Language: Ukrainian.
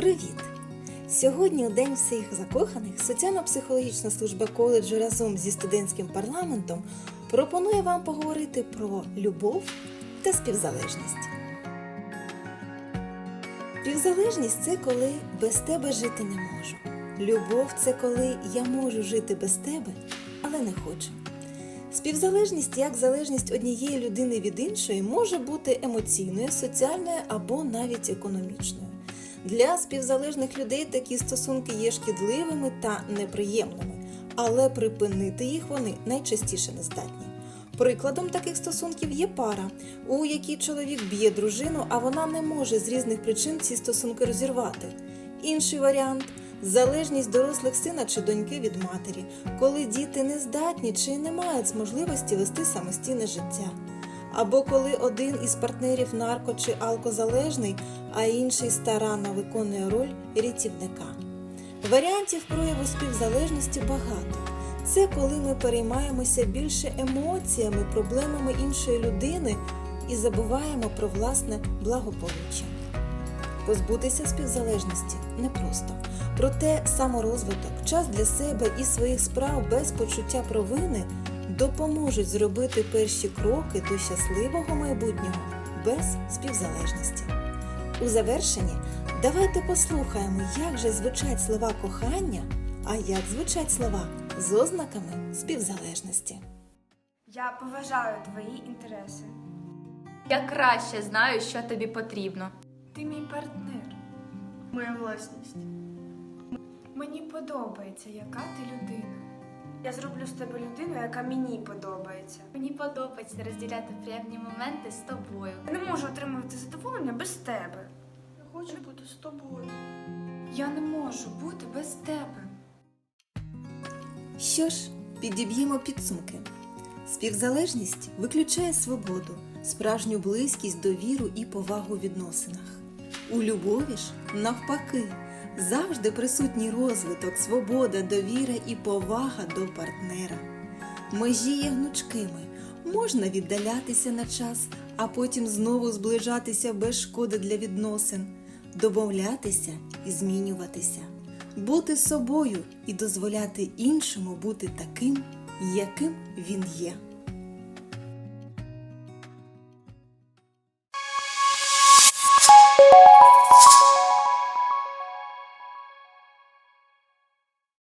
Привіт! Сьогодні, у День всіх закоханих, соціально-психологічна служба коледжу разом зі студентським парламентом пропонує вам поговорити про любов та співзалежність. Співзалежність це коли без тебе жити не можу. Любов це коли я можу жити без тебе, але не хочу. Співзалежність як залежність однієї людини від іншої може бути емоційною, соціальною або навіть економічною. Для співзалежних людей такі стосунки є шкідливими та неприємними, але припинити їх вони найчастіше не здатні. Прикладом таких стосунків є пара, у якій чоловік б'є дружину, а вона не може з різних причин ці стосунки розірвати. Інший варіант залежність дорослих сина чи доньки від матері, коли діти не здатні чи не мають можливості вести самостійне життя. Або коли один із партнерів нарко чи алкозалежний, а інший старанно виконує роль рятівника. Варіантів прояву співзалежності багато. Це коли ми переймаємося більше емоціями, проблемами іншої людини і забуваємо про власне благополуччя. Позбутися співзалежності непросто. Проте саморозвиток, час для себе і своїх справ без почуття провини допоможуть зробити перші кроки до щасливого майбутнього без співзалежності. У завершенні давайте послухаємо, як же звучать слова кохання, а як звучать слова з ознаками співзалежності. Я поважаю твої інтереси. Я краще знаю, що тобі потрібно. Ти мій партнер. Моя власність. Мені подобається, яка ти людина. Я зроблю з тебе людину, яка мені подобається. Мені подобається розділяти приємні моменти з тобою. Я не можу отримувати задоволення без тебе. Я хочу бути з тобою. Я не можу бути без тебе. Що ж, підіб'ємо підсумки. Співзалежність виключає свободу, справжню близькість, довіру і повагу у відносинах. У любові ж, навпаки, завжди присутній розвиток, свобода, довіра і повага до партнера. Межі є гнучкими, можна віддалятися на час, а потім знову зближатися без шкоди для відносин, домовлятися і змінюватися, бути собою і дозволяти іншому бути таким, яким він є.